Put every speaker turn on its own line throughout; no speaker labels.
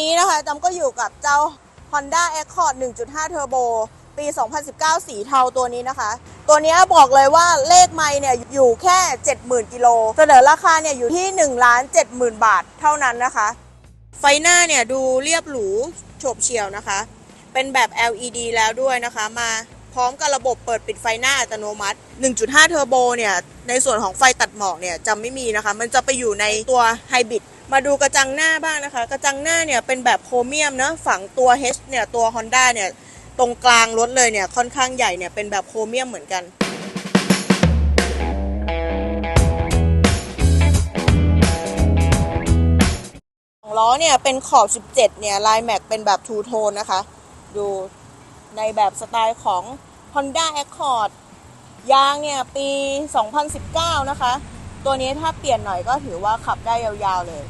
นี้นะคะจำก็อยู่กับเจ้า Honda Accord 1.5 Turbo ปี 2019 สีเทาตัวนี้นะคะ ตัวนี้บอกเลยว่าเลขไม่เนี่ยอยู่แค่ 70,000 กิโล เสนอราคาเนี่ยอยู่ที่1ล้าน70,000 บาทเท่านั้นนะคะ ไฟหน้าเนี่ยดูเรียบหรูโฉบเฉี่ยวนะคะ เป็นแบบ LED แล้วด้วยนะคะ มาพร้อมกับระบบเปิดปิดไฟหน้าอัตโนมัติ 1.5 เทอร์โบเนี่ย ในส่วนของไฟตัดหมอกเนี่ยจะไม่มีนะคะ มันจะไปอยู่ในตัวไฮบริด มาดูกระจังหน้าบ้างนะคะ กระจังหน้าเนี่ยเป็นแบบโครเมียมเนะฝังตัว H เนี่ยตัว Honda เนี่ยตรงกลางรถเลยเนี่ยค่อนข้างใหญ่เนี่ยเป็นแบบโครเมียมเหมือนกันของล้อเนี่ยเป็นขอบ 17 เนี่ยลายแม็กเป็นแบบทูโทนนะคะ ดูในแบบสไตล์ของ Honda Accord ยางเนี่ยปี 2019 นะคะ ตัวนี้ถ้าเปลี่ยนหน่อยก็ถือว่าขับได้ยาวๆเลย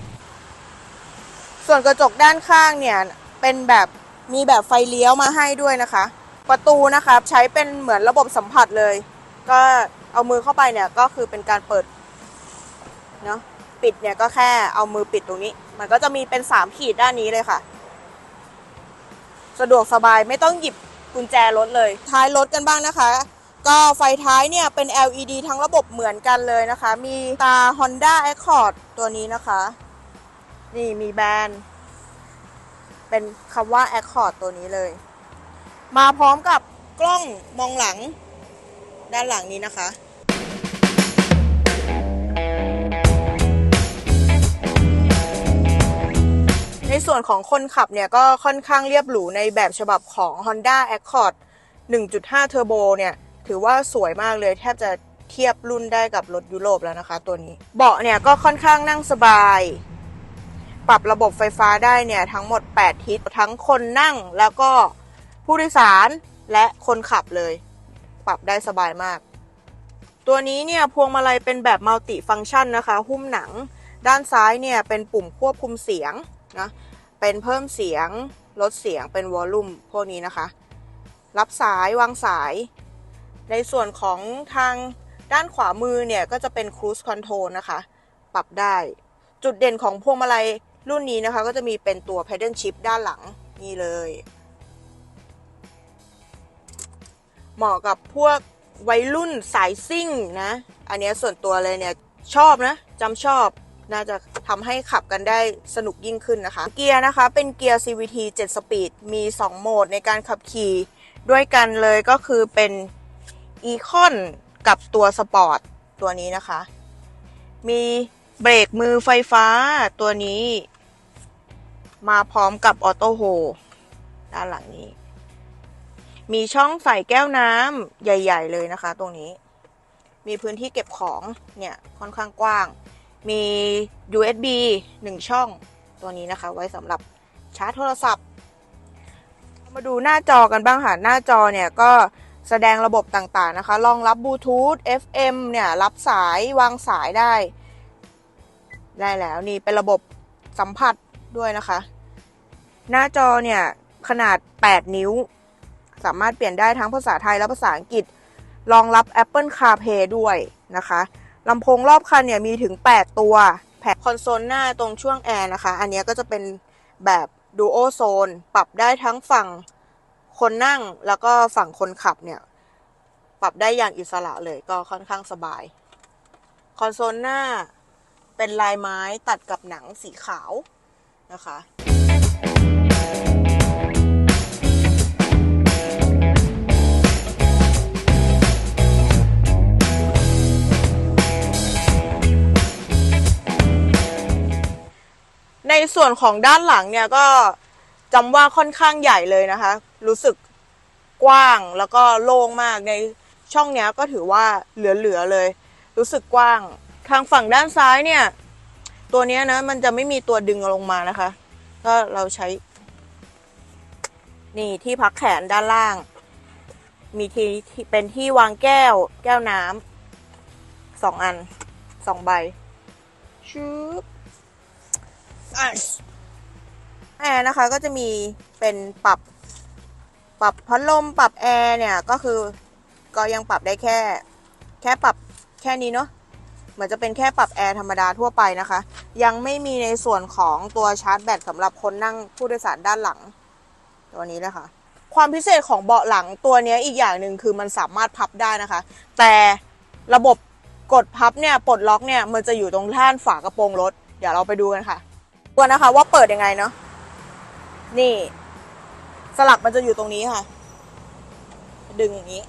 ส่วนกระจกด้านข้างเนี่ย เป็นแบบมีแบบไฟเลี้ยวมาให้ด้วยนะคะ ประตูนะคะใช้เป็นเหมือนระบบสัมผัสเลย ก็เอามือเข้าไปเนี่ยก็คือเป็นการเปิดเนาะปิดเนี่ยก็แค่เอามือปิดตรงนี้ มันก็จะมีเป็น 3 ขีดด้านนี้เลยค่ะ สะดวกสบายไม่ต้องหยิบกุญแจรถเลย ท้ายรถกันบ้างนะคะ ก็ไฟท้ายเนี่ยเป็น LED ทั้งระบบเหมือนกันเลยนะคะ มีตา Honda Accord ตัวนี้นะคะ นี่มีแบรนด์เป็นคำว่า Accord ตัวนี้เลย มาพร้อมกับกล้องมองหลัง ด้านหลังนี้นะคะในส่วนของคนขับเนี่ยก็ค่อนข้างเรียบหรูในแบบฉบับของ Honda Accord 1.5 Turbo เนี่ย ถือว่าสวยมากเลยแทบจะเทียบรุ่นได้กับรถยุโรปแล้วนะคะ ตัวนี้ เบาะเนี่ยก็ค่อนข้างนั่งสบาย ปรับระบบไฟฟ้าได้เนี่ยทั้งหมด 8 ทิศทั้งคนนั่งแล้วก็ผู้โดยสารและคนขับเลย ปรับได้สบายมาก ตัวนี้เนี่ยพวงมาลัยเป็นแบบมัลติฟัง c t ชันนะคะ หุ้มหนัง ด้านซ้ายเนี่ยเป็นปุ่มควบคุมเสียงนะเป็นเพิ่มเสียงลดเสียงเป็นวอลลุ่มพวกนี้นะคะ รับสายวางสาย ในส่วนของทางด้านขวามือเนี่ยก็จะเป็น Cruise Control นะคะ ปรับได้ จุดเด่นของพวงมาลัยรุ่นนี้นะคะ ก็จะมีเป็นตัว Pedal Shift ด้านหลังนี่เลย เหมาะกับพวกวัยรุ่นสายซิ่งนะ อันนี้ส่วนตัวเลยเนี่ยชอบนะจำชอบน่าจะทำให้ขับกันได้สนุกยิ่งขึ้นนะคะ เกียร์นะคะเป็นเกียร์ CVT 7 สปีด มี 2 โหมดในการขับขี่ด้วยกันเลยก็คือเป็น Econ กับตัวสปอร์ตตัวนี้นะคะ มีเบรกมือไฟฟ้าตัวนี้ มาพร้อมกับออโต้โฮด้านหลังนี้ มีช่องใส่แก้วน้ำใหญ่ ๆ เลยนะคะ ตรงนี้ มีพื้นที่เก็บของเนี่ยค่อนข้างกว้าง มี USB 1 ช่องตัวนี้นะคะ ไว้สำหรับชาร์จโทรศัพท์ มาดูหน้าจอกันบ้างค่ะ หน้าจอเนี่ยก็ แสดงระบบต่างๆนะคะ รองรับบลูทูธ FM เนี่ย รับสายวางสายได้ ได้แล้วนี่เป็นระบบสัมผัสด้วยนะคะ หน้าจอเนี่ย ขนาด 8 นิ้ว สามารถเปลี่ยนได้ทั้งภาษาไทยและภาษาอังกฤษ รองรับ Apple CarPlay ด้วยนะคะลำโพงรอบคันเนี่ยมีถึง 8 ตัว แผงคอนโซลหน้าตรงช่วงแอร์นะคะ อันนี้ก็จะเป็นแบบ Duo Zone ปรับได้ทั้งฝั่ง คนนั่งแล้วก็ฝั่งคนขับเนี่ย ปรับได้อย่างอิสระเลยก็ค่อนข้างสบาย คอนโซลหน้าเป็นลายไม้ตัดกับหนังสีขาวนะคะในส่วนของด้านหลังเนี่ยก็จำว่าค่อนข้างใหญ่เลยนะคะ รู้สึกกว้างแล้วก็โล่งมากในช่องเนี้ยก็ถือว่าเหลือๆเลย รู้สึกกว้าง ทางฝั่งด้านซ้ายเนี่ย ตัวเนี้ยนะ มันจะไม่มีตัวดึงลงมานะคะ ก็เราใช้ นี่ที่พักแขนด้านล่าง มีที่เป็นที่วางแก้ว แก้วน้ำสองอันสองใบชุบแอร์นะคะก็จะมีเป็นปรับ ปรับพัดลมปรับแอร์เนี่ยก็คือก็ยังปรับได้แค่ แค่ปรับแค่นี้เนาะเหมือนจะเป็นแค่ปรับแอร์ธรรมดาทั่วไปนะคะ ยังไม่มีในส่วนของตัวชาร์จแบตสำหรับคนนั่งผู้โดยสารด้านหลัง ตัวนี้เลยค่ะ ความพิเศษของเบาะหลังตัวนี้อีกอย่างหนึ่งคือมันสามารถพับได้นะคะ แต่ระบบกดพับเนี่ยปลดล็อกเนี่ยมันจะอยู่ตรงด้านฝากระโปรงรถ เดี๋ยวเราไปดูกันค่ะดูกันนะคะว่าเปิดยังไงเนาะนี่ สลักมันจะอยู่ตรงนี้ค่ะ ดึงอย่างนี้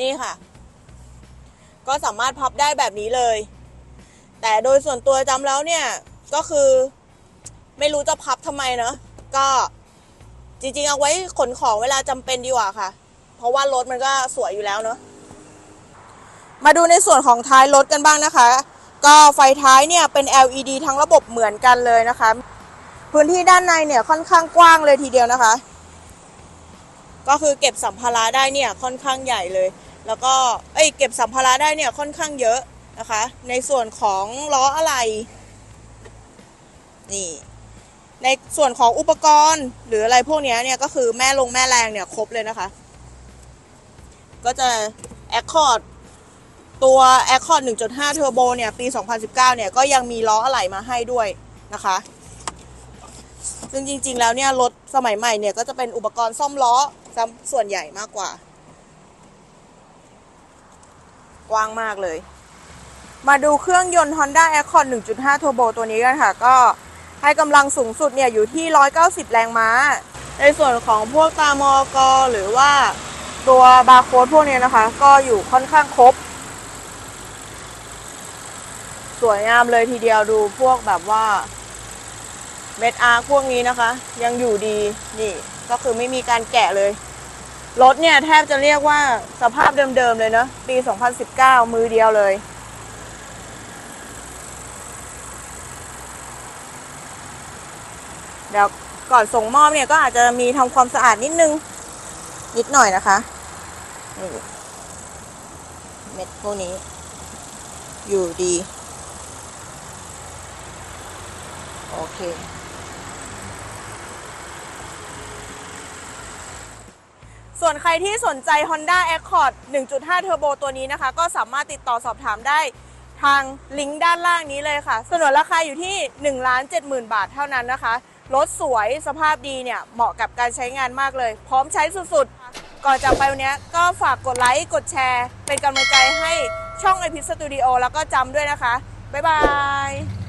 นี่ค่ะ ก็สามารถพับได้แบบนี้เลย แต่โดยส่วนตัวจำแล้วเนี่ย ก็คือไม่รู้จะพับทำไมเนอะก็จริงๆ เอาไว้ขนของเวลาจำเป็นดีกว่าค่ะ เพราะว่ารถมันก็สวยอยู่แล้วเนอะ มาดูในส่วนของท้ายรถกันบ้างนะคะ ก็ไฟท้ายเนี่ยเป็น LED ทั้งระบบเหมือนกันเลยนะคะ พื้นที่ด้านในเนี่ยค่อนข้างกว้างเลยทีเดียวนะคะ ก็คือเก็บสัมภาระได้เนี่ยค่อนข้างใหญ่เลย แล้วก็เอ้ยเก็บสัมภาระได้เนี่ยค่อนข้างเยอะนะคะ ในส่วนของล้ออะไรนี่ในส่วนของอุปกรณ์หรืออะไรพวกนี้เนี่ยก็คือแม่ลงแม่แรงเนี่ยครบเลยนะคะ ก็จะ Accord ตัว Accord 1.5 Turbo เนี่ย ปี 2019 เนี่ย ก็ยังมีล้ออะไหล่มาให้ด้วยนะคะ ซึ่งจริงๆ แล้วเนี่ย รถสมัยใหม่เนี่ย ก็จะเป็นอุปกรณ์ซ่อมล้อส่วนใหญ่มากกว่า กว้างมากเลย มาดูเครื่องยนต์ Honda Accord 1.5 Turbo ตัวนี้กันค่ะ ก็ให้กำลังสูงสุดเนี่ย อยู่ที่ 190 แรงม้า ในส่วนของพวกตามอกหรือว่าตัวบาร์โค้ดพวกนี้นะคะ ก็อยู่ค่อนข้างครบ สวยงามเลยทีเดียวดูพวกแบบว่า เม็ดอาร์พวกนี้นะคะ ยังอยู่ดีนี่ก็คือไม่มีการแกะเลย รถเนี่ยแทบจะเรียกว่าสภาพเดิมๆเลยเนอะปี 2019 มือเดียวเลย เดี๋ยวก่อนส่งมอบเนี่ยก็อาจจะมีทำความสะอาดนิดนึง นิดหน่อยนะคะนี่เม็ดพวกนี้ อยู่ดี โอเค ส่วนใครที่สนใจ Honda Accord 1.5 Turbo ตัวนี้นะคะ ก็สามารถติดต่อสอบถามได้ทางลิงก์ด้านล่างนี้เลยค่ะสนนราคาอยู่ที่ 1 7 0 0 0 0 บาทเท่านั้นนะคะ รถสวยสภาพดีเนี่ย เหมาะกับการใช้งานมากเลย พร้อมใช้สุดๆ ก่อนจากไปวันนี้ก็ฝากกดไลค์ กดแชร์ เป็นกำลังใจให้ช่อง i p พิ Studio แล้วก็จำด้วยนะคะ บ๊ายบาย